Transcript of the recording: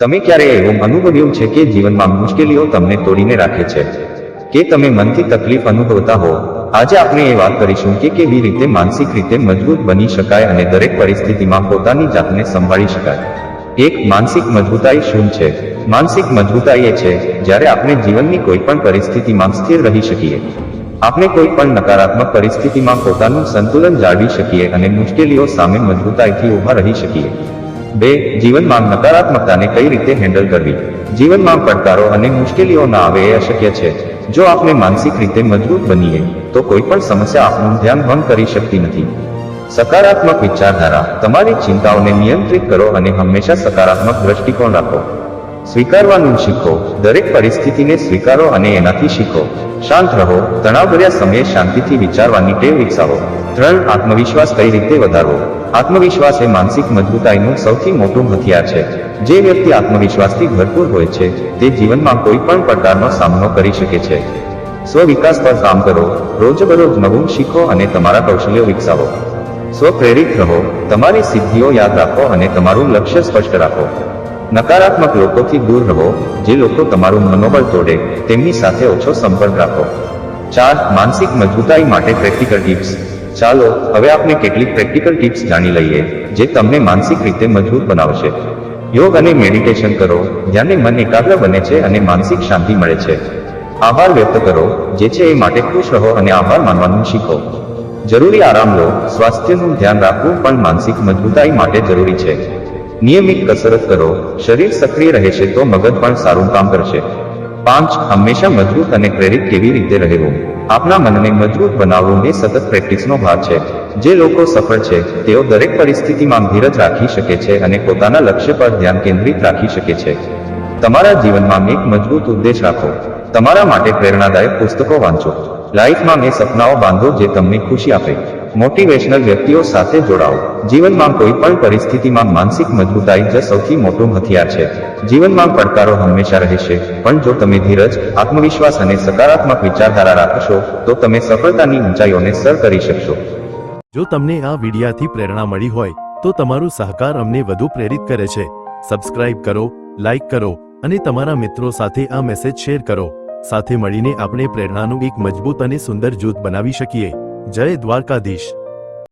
તમે ક્યારે એવું અનુભવ્યું છે કે જીવનમાં મુશ્કેલીઓ તમને તોડીને રાખે છે? કે તમે મનથી તકલીફ અનુભવતા હો? આજે આપણે એ વાત કરીશું કે કેવી રીતે માનસિક રીતે મજબૂત બની શકાય અને દરેક પરિસ્થિતિમાં પોતાની જાતને સંભાળી શકાય. એક, માનસિક મજબૂતાઈ શું છે? માનસિક મજબૂતાઈ એ છે, જ્યારે આપણે જીવનની કોઈ પણ પરિસ્થિતિમાં સ્થિર રહી શકીએ. આપણે કોઈ પણ નકારાત્મક પરિસ્થિતિમાં પોતાનું સંતુલન જાળવી શકીએ અને મુશ્કેલીઓ સામે મજબૂતાઈથી ઊભા રહી શકીએ. બે, જીવનમાં નકારાત્મકતાને કઈ રીતે હેન્ડલ કરવી? જીવનમાં પડકારો અને મુશ્કેલીઓ ના આવે એ અશક્ય છે. જો આપણે માનસિક રીતે મજબૂત બનીએ, તો કોઈ પણ સમસ્યા આપણું ધ્યાન ભંગ કરી શકતી નથી. સકારાત્મક વિચારધારા, તમારી ચિંતાઓને નિયંત્રિત કરો અને હંમેશા સકારાત્મક દ્રષ્ટિકોણ રાખો. સ્વીકારવાનું શીખો, દરેક પરિસ્થિતિને સ્વીકારો અને એનાથી શીખો. શાંત રહો, તણાવભર્યા સમયે શાંતિથી વિચારવાની ટેવ વિકસાવો. ત્રણ આત્મવિશ્વાસ કઈ રીતે વધારવો? આત્મવિશ્વાસ એ માનસિક મજબૂતાઈનું સૌથી મોટું હથિયાર છે. જે વ્યક્તિ આત્મવિશ્વાસથી ભરપૂર હોય છે, તે જીવનમાં કોઈ પણ પ્રકારનો સામનો કરી શકે છે. સ્વવિકાસ પર કામ કરો, રોજબરોજ નવું શીખો અને તમારા કૌશલ્યો વિકસાવો. સ્વપ્રેરિત રહો, તમારી સિદ્ધિઓ યાદ રાખો અને તમારું લક્ષ્ય સ્પષ્ટ રાખો. નકારાત્મક લોકોથી દૂર રહો, જે લોકો તમારું મનોબળ તોડે, તેમની સાથે ઓછો સંપર્ક રાખો. ચાર, માનસિક મજબૂતાઈ માટે પ્રેક્ટિકલ ટિપ્સ. ચાલો હવે આપણે કેટલીક પ્રેક્ટિકલ ટિપ્સ જાણી લઈએ, જે તમને માનસિક રીતે મજબૂત બનાવશે. યોગ અને મેડિટેશન કરો જ્યાંને મન એકાગ્ર બને છે અને માનસિક શાંતિ મળે છે. આભાર વ્યક્ત કરો, જે છે એ માટે ખુશ રહો અને આભાર માનવાનું શીખો. જરૂરી આરામ લો, સ્વાસ્થ્યનું ધ્યાન રાખવું પણ માનસિક મજબૂતાઈ માટે જરૂરી છે. નિયમિત કસરત કરો, શરીર સક્રિય રહેશે તો મગજ પણ સારું કામ કરશે. પાંચ, હંમેશા મજબૂત અને પ્રેરિત કેવી રીતે રહેવું? આપના મનને મજબૂત બનાવવું એ સતત પ્રેક્ટિસનો ભાગ છે. જે લોકો સફળ છે, તેઓ દરેક પરિસ્થિતિમાં ધીરજ રાખી શકે છે અને પોતાના લક્ષ્ય પર ધ્યાન કેન્દ્રિત રાખી શકે છે. તમારા જીવનમાં એક મજબૂત ઉદ્દેશ રાખો. તમારા માટે પ્રેરણાદાયક પુસ્તકો વાંચો. લાઈફમાં એ સપનાઓ બાંધો જે તમને ખુશી આપે. મોટિવેશનલ વ્યક્તિઓ સાથે જોડાઓ. જીવનમાં કોઈ પણ પરિસ્થિતિમાં માનસિક મજબૂતાઈ જ સૌથી મોટું હથિયાર છે. જીવનમાં પડકારો હંમેશા રહેશે, પણ જો તમે ધીરજ, આત્મવિશ્વાસ અને સકારાત્મક વિચારધારા રાખશો, તો તમે સફળતાની ઊંચાઈઓને સર કરી શકશો. જો તમને આ વિડિયાથી પ્રેરણા મળી હોય, તો તમારું સહકાર અમને વધુ પ્રેરિત કરે છે. સબસ્ક્રાઇબ કરો લાઇક કરો, અને તમારા મિત્રો સાથે આ મેસેજ શેર કરો. સાથે મળીને આપણે પ્રેરણાનું એક મજબૂત અને સુંદર જૂથ બનાવી શકીએ. જય દ્વારકાધીશ.